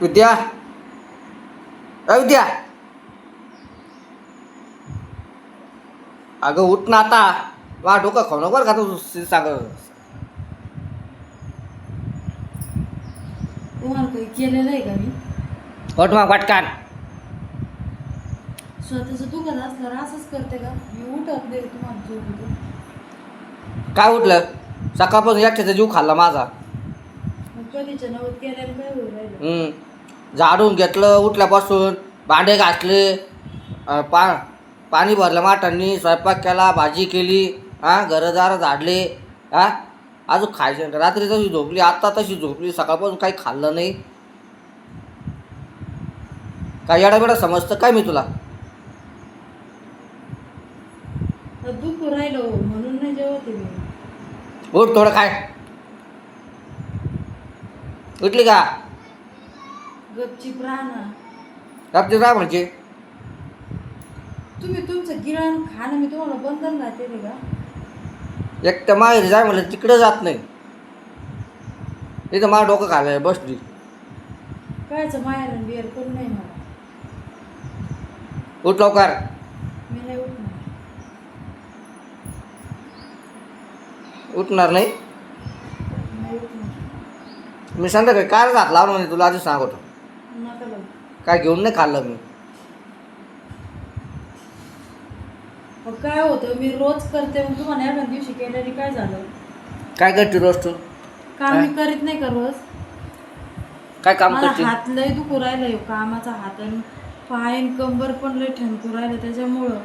विद्या. विद्या. अगं उठ ना आता. वा डोकं खाऊ नको का तू सांग तुम्हाला काही केलेलं आहे का मी? उठ मग पटकान. स्वतःचं दुखत असल्यावर असंच करते का? मी उठत नाही तुम्हाला झोप येते. काय उठलं? सकाळपासून एकट्याचा जीव खाल्ला माझा. मग कधीच्या नवत केल्याने काय राहिलं? हम्म. झाडून घेतलं उठल्यापासून भांडे घासले पा पाणी भरलं माठांनी स्वयंपाक केला भाजी केली हां घरदार झाडले हां अजून खायचं रात्री तशी झोपली आत्ता तशी झोपली सकाळपासून काही खाल्लं नाही. काय येडा बेडा समजतं काय मी तुला? तर दुःख राहिलं हो, म्हणून नाही जेवते मी. उठ थोडं काय उठली का? गपचीप राहणं रात्री काय म्हणजे. तुम्ही तुमचं गिळण खाणं मी तुम्हाला बंधन घालते का? एक तर माहेरी जाय म्हणलं तिकडं जात नाही. इथं मला डोकं खायला बसली. कायचं माहेर आणि बियर कोण नाही मला उठ लवकर. मी नाही उठणार. उठणार नाही? नाही उठणार. मी संध्याकाळी काय घात लावलं म्हणजे तुला आधी सांगतो. काय घेऊन नाही खाल्लं मी. मग काय होतं मी रोज करते मग तुम्हाला एका दिवशी केल्याने काय झालं? काय करते रोज तू? काम मी करीत नाही का रोज? काय काम मला करते? हात लय दुखू राहिला ह्यो कामाचा हात आणि पाय आणि कंबर पण लय ठणकू राहिलं त्याच्यामुळं.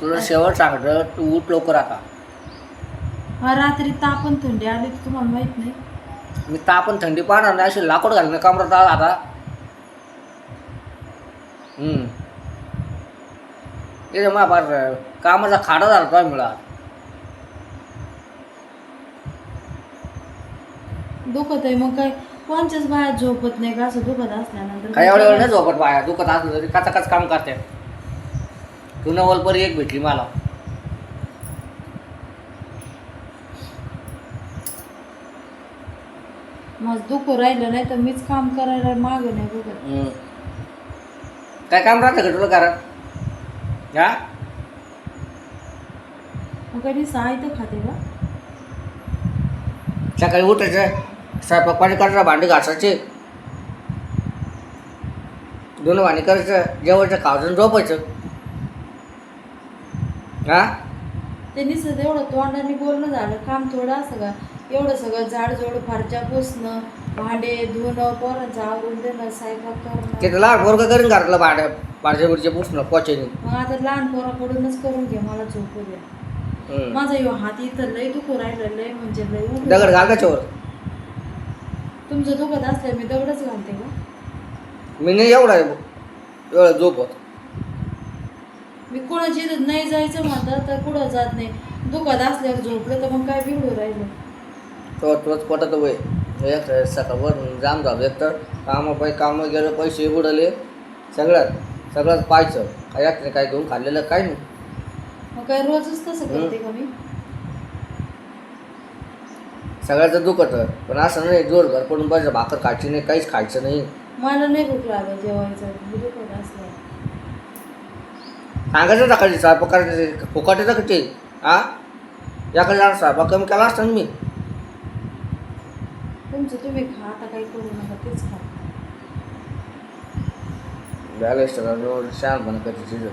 तुला शेवट सांगतं तू उठ लवकर आता. हा, रात्री तापन थंडी आली तर तुम्हाला माहीत नाही. मी तापण थंडी पाहणार नाही अशी लाकूड घालणं कामरात आला आता. हम्म. ते मग फार कामाचा खाडा झाला तो मिळा. दुखत आहे मग काय? कोणच्याच बाहेर झोपत नाही का? असं दुखत असल्यानंतर काही एवढ्या वेळ नाही झोपत बाया दुखत असलं तरी काच काम करते. तू नवलपरी एक भेटली मला. मग दुखू राहिलं नाही तर मीच काम करायला माग नाही बघत. हम्म. काय काम राहतं का तुला घरात? हा? मग कधी सहा खाते का सकाळी उठायचं. स्वयंपाक पाणी करायचं भांडी घासायचे. दोन भांडी करायचं जेवायचं खायचं आणि झोपायचं. हा? ते निसत एवढं तोंडाने बोलणं झालं काम थोडं असं का? एवढं सगळं झाडझोड फारच्या पुसणं भांडे धुणं पोरांचं आवरून देणं स्वयंपाक करणं. ते लहान पोरगं करीन घरातलं भांड्या भांडे बिडचे पुसणं पोचेने मग आता लहान पोराकडूनच करून घे मला झोपू द्या. माझा ह्यो हात इथं लय दुखू राहिलं लय म्हणजे लय उठू दगड घाल त्याच्यावर तुमचं दुखत असलं मी दगडच घालते का? मी नाही एवढा एवढं झोपत. मी कोणाची नाही जायचं म्हणतात तर कुठं जात नाही. दुखत असल्यावर झोपलं तर मग काय बिघडू राहिलं? तो तोच पटत वय. एक सकाळवर जाम झालं. एक तर कामं पै कामं गेलं पैसे बुडले सगळ्यात सगळ्यात पाहायचं. काय एक नाही काय घेऊन खाल्लेलं काय नाही. मग काय रोजच तसं करते का मी? सगळ्याचं दुखत. पण असं नाही जोरभर पडून पाहिजे भाकर खायची नाही काहीच खायचं नाही. मला नाही भूक लागत जेवायचं. दुखत असल्यावर. सांगायचं सकाळी स्वयंपाक करायचं फुकाटायचं का ते हा याकडे जाणार स्वयंपाक कमी केला असता ना मी. तुमचं तुम्ही खा आता काही करू नका तेच खा. बॅलेन्स शहाणपणा करते तिथं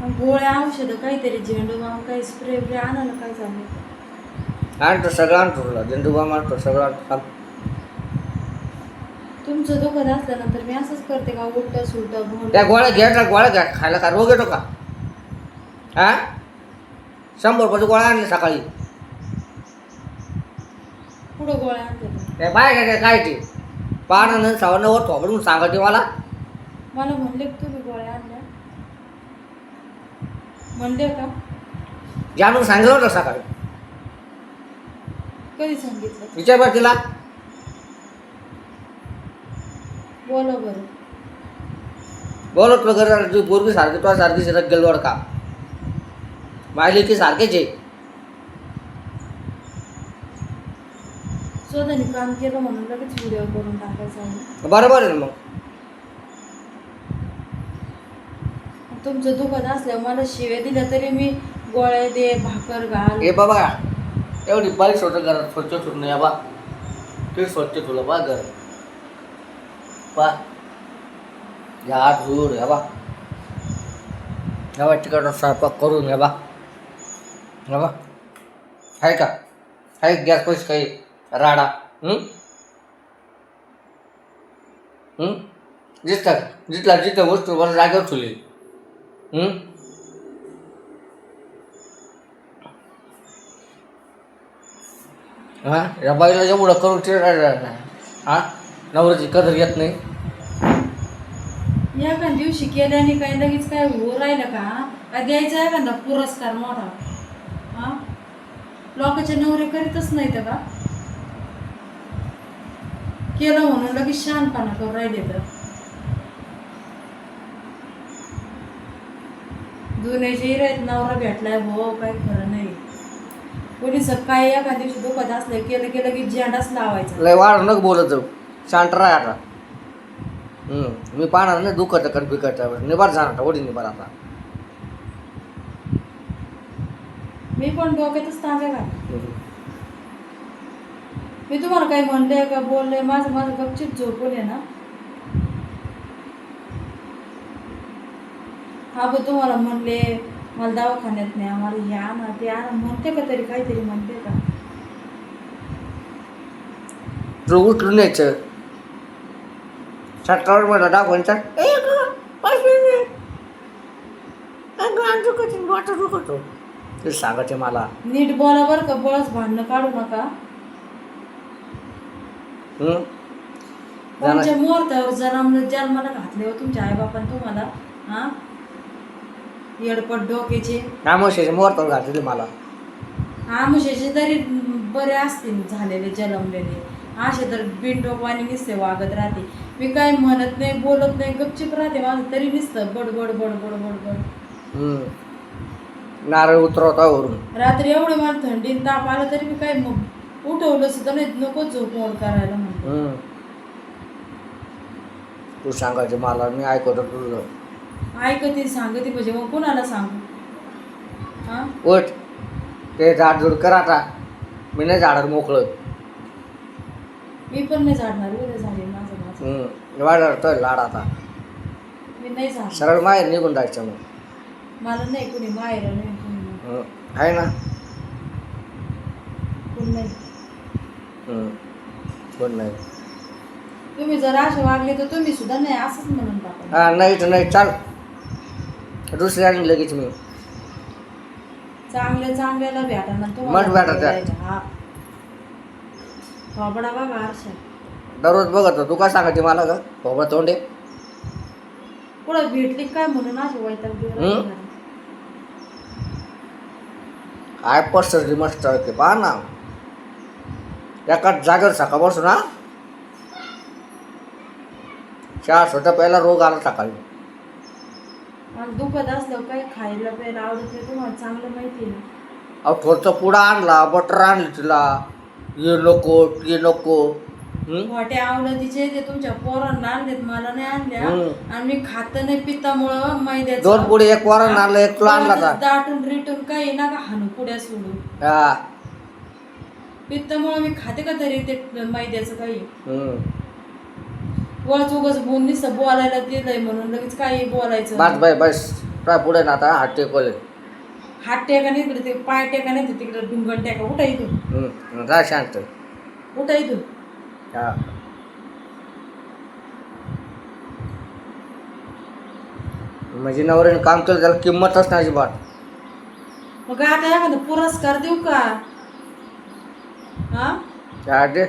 मग गोळ्या औषधं काहीतरी झेंडू बाम काही स्प्रे ब्रे आणायला काय झालं? आणतो सगळं आणतो तुला. झेंडूबा आणतो सगळं आणतो. थांब. तुमचं दुखत असल्यानंतर मी असंच करते का उलट सुलट त्या गोळ्या घ्या गोळ्या घ्या. खायला का? रोग येतो का? हा? शंभर रुपयाची गोळ्या आणली सकाळी. पुढं गोळ्या आणते का? त्या बाय काय काय ते पाहणं सवानं वर थोबडून सांगा ते मला. मला म्हणले का तुम्ही गोळ्या आणल्या? म्हणले का? जाणून सांगितलं होतं सकाळी. कधी सांगितलं? विचार बरं तिला. बोला बरं. बोलत वगैरे तुझी पोरगी सारखी तुला सारखी शिरत गेलो का मायली की सारखेच आहे. स्वतःने काम केलं म्हणून लगेच व्हिडिओ करून टाकायचा आहे. बरोबर आहे ना मग. तुमचं दुखत असल्यावर मला शिव्या दिल्या तरी मी गोळ्या दे भाकर घाल. हे बाबा एवढी बारीक स्वतः घरात स्वच्छ ठेवून या बा. ते स्वच्छ ठेवलं बा घर. बा. या धुवून या बा. या बा तिकडनं स्वयंपाक करून या बा. या बा आहे का? आहे गॅस पैसे काही? राडा. जितला जितला जिथं जिथला जिथं वस्तू बरं जागेवर ठेवली हा? या बाईला एवढं करून ते हा नवऱ्याची कदर येत नाही. या का दिवशी केल्याने काय लगेच काय हो राहिलं का? काय द्यायचा आहे का पुरस्कार मोठा. लोकांचे नवरे करीतच नाही तर का? केलं म्हणून लगेच शहाणपणा करून राहिले तर. जुन्याचे आहेत नवरा भेटलाय भो काय खरं नाही. कोणी सकाळी एका दिवशी दुखत असलं केलं केलं की झेंडाच लावायचा. लय वाढ नको बोलत जाऊ. शांत राहा आता. हम्म, मी पाहणार नाही दुखत कण बिकट निभार जाणार ओढी निभार आता. मी पण डोक्यातच तांब्या घाल मी तुम्हाला काही म्हणले का बोलले माझं माझं गपचिप झोपून आहे ना. हा बघ तुम्हाला म्हणले मला दवाखान्यात नाही आम्हाला या ना ते या ना म्हणते का तरी काहीतरी म्हणते का? तू उठून यायचं. सत्तावर मला दाखवायचा ते सांगायचे मला. नीट बोला बरं का बळच भांडणं काढू नका. हम्म? कोणच्या मुहूर्तावर जन्म जन्माला घातले हो तुमच्या आईबापान तुम्हाला? हा? येडपट डोक्याचे. नामोशाचे मुहूर्त घातलेले मला. आमुषाचे तरी बरे असतील झालेले जन्मलेले. असे तर बिनडोकवाणी निसते वागत राहते. मी काय म्हणत नाही बोलत नाही गपचिप राहते. माझं तरी निसतं बडबड बडबड बडबड. नारळ उतरवता वरून रात्री एवढे मला थंडी आणि ताप आला तरी मी काय मग उठवलं सुद्धा नाही नको झोप मोड करायला हम्म. तू सांगायचे मला मी ऐकवतो तुझं. ऐकते सांगते म्हणजे मग कुणाला सांगू? हा? उठ. ते झाडझूड कर आता. मी नाही झाडावर मोकळं. मी पण नाही झाडणार उद्या झाले माझं माझं. हम्म. वाढतं लाड आता. मी नाही झाडणार. सरळ माहेर निघून जायचं मग. मला नाही कुणी माहेर नाही कुणी. आहे ना? कुणी नाही. हम्म. कोण नाही? तुम्ही जर असे वागले तर तुम्ही सुद्धा नाही असंच म्हणून टाका. हा नाही तर नाही चाल. दुसऱ्याने लगेच मी. चांगल्या चांगल्याला भेटा ना मग भेटा त्या. हा. बाबडा बघा आरशा. दररोज बघत तू काय सांगायचे मला ग? बाबा तोंडे? पुढं भेटली काय म्हणून असे वैताग. काय पहा ना. एकाच जागेवर सकाळपासून ना. चार स्वतः पहिला रोग आला सकाळी. दुखत असल्यावर काही खायला प्यायला आवडत नाही तुम्हाला चांगलं माहिती आहे अहो थोडंसं पुडा आणला बटर आणली तिला. ये नको ते नको. मोठ्या आवडतीचे ते तुमच्या पोरांना आणलेत मला नाही आणल्या. आणि मी खात नाही पित्तामुळं मैद्याचं दोन पुढे एक वरण आणलं एक तुला आणला होता दाटून रिटून काही ना का हाणू पुड्या सोडून. हा. पित्तामुळं मी खाते का तरी ते मैद्याचं काही? हम्म. वळच उगाच बोल नुसतं बोलायला दिलंय म्हणून लगेच काही बोलायचं. बस बाय बस. काय पुढे ना आता हात टेकवले. हात टेका नाही इकडे ते पाय टेका नाही तिकडे डुंगण टेका. उठा इथून. हम्म. जा शांत. उठा इथून. म्हणजे नवऱ्याने काम केलं त्याला किंमतच नाही अजिबात. मग आता एखादा पुरस्कार देऊ का? हा? काय ते